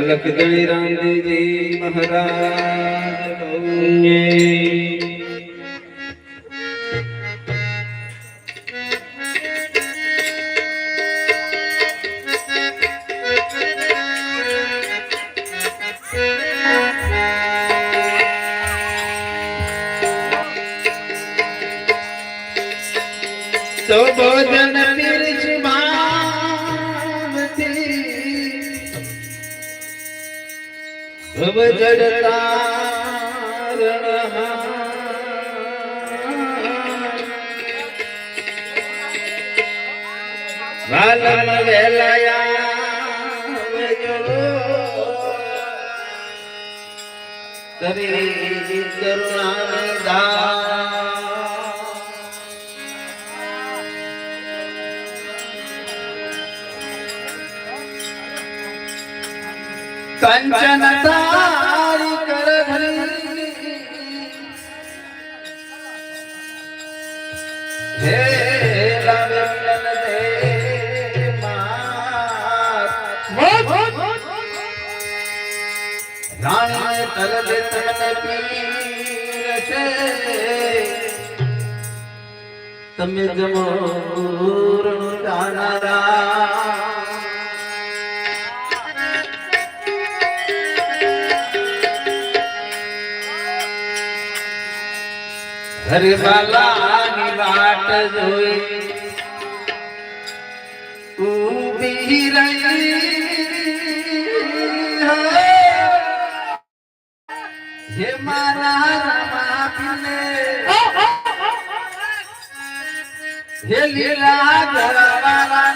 લખદણી રામજી મહારાજ જડતા વાલમ વેલયા તરી કરુણા દા કંચન રાણાએ તરદ તને પીર છે. તમે જમોર રાણારા હરે બાલા. હે મારા રમા પિલે લીલા ઘરવાળા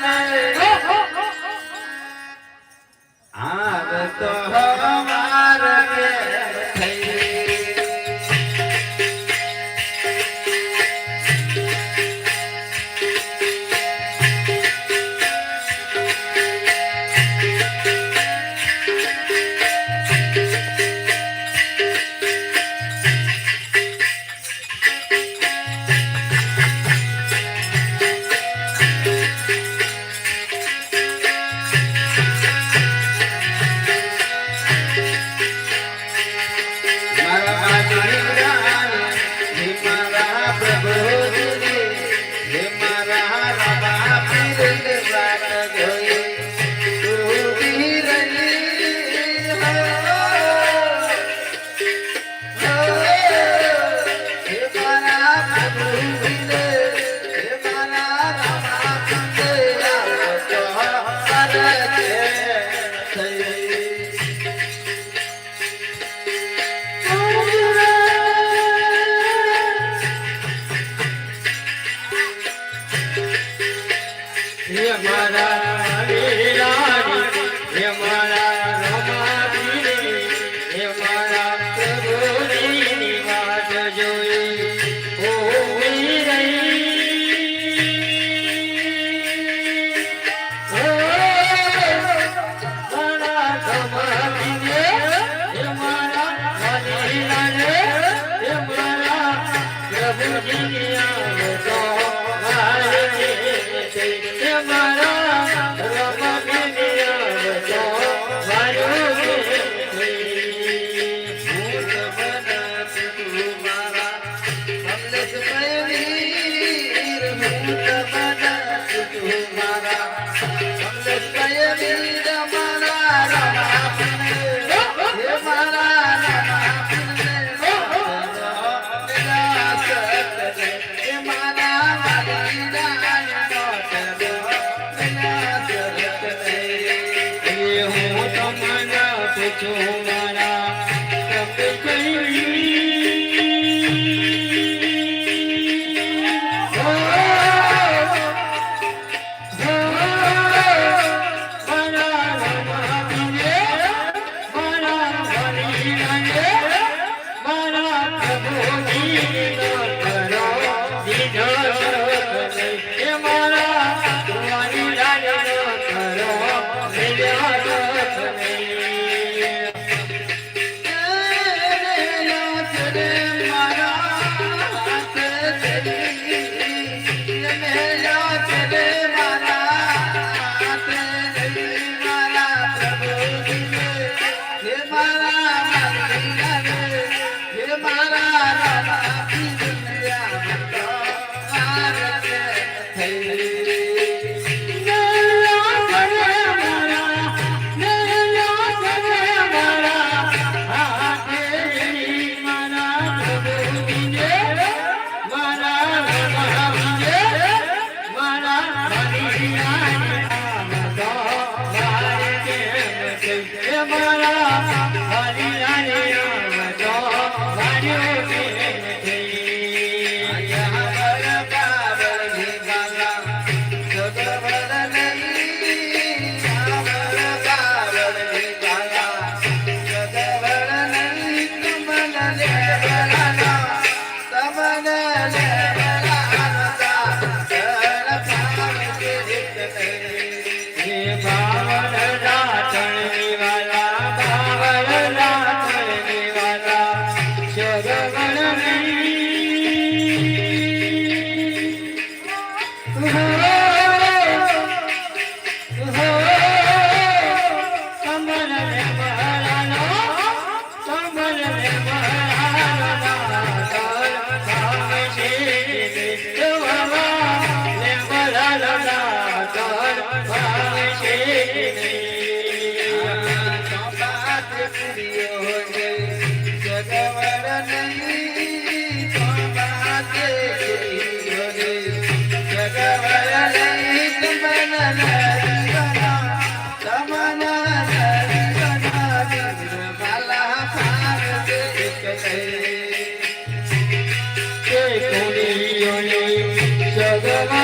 Thank you. Yeah.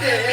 that's.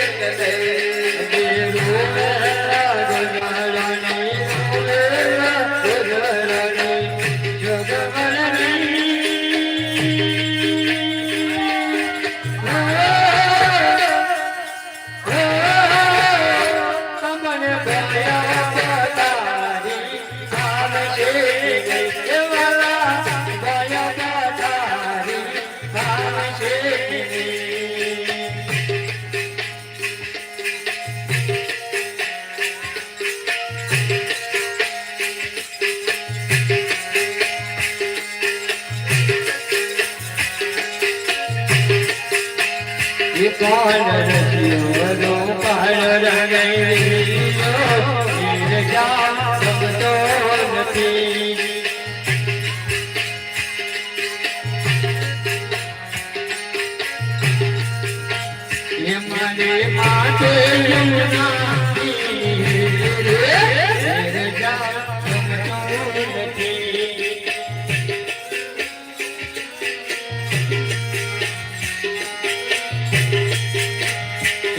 Oh, I know.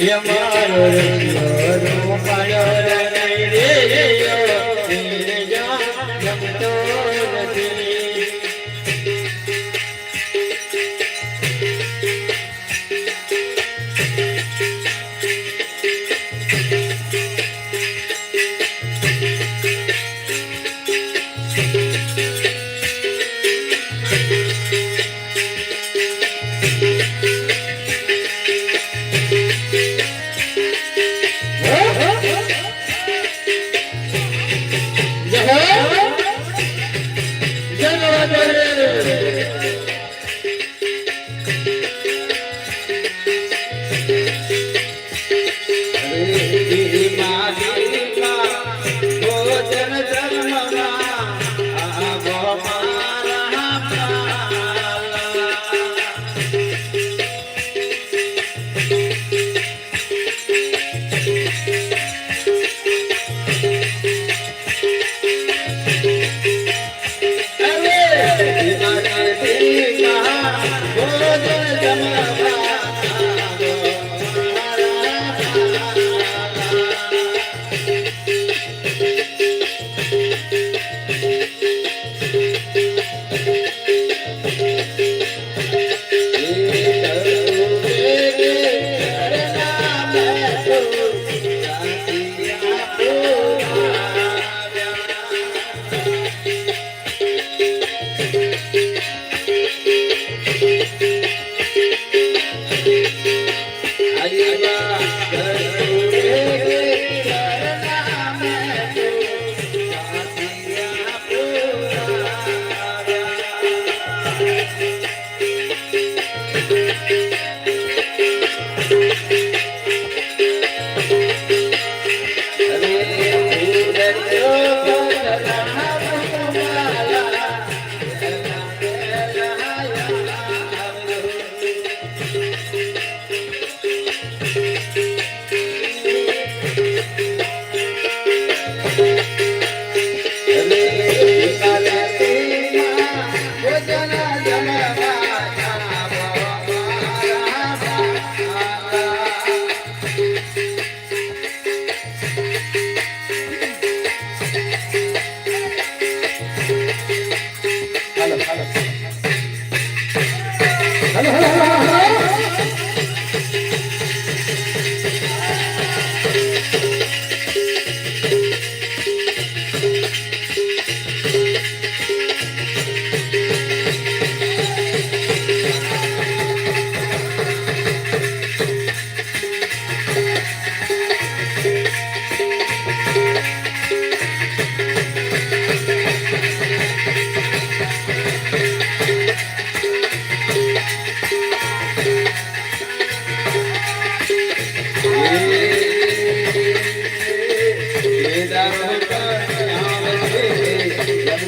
યમારો રંગરો પાડો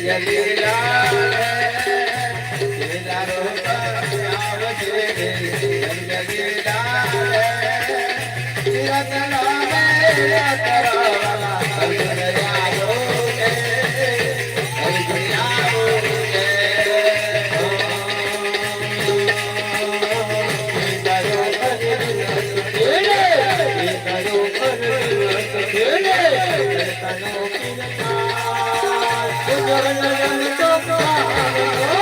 Yalila. Thank you.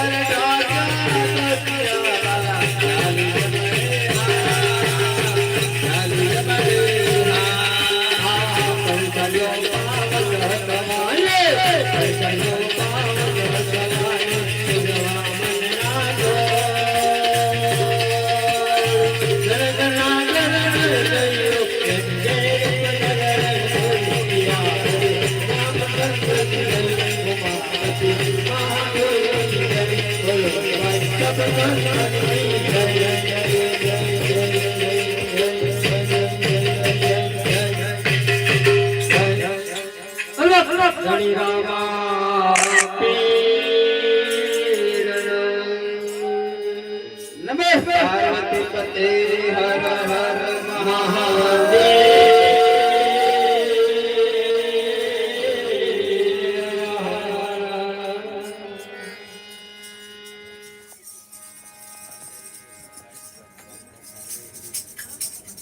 Hare ધણી રામા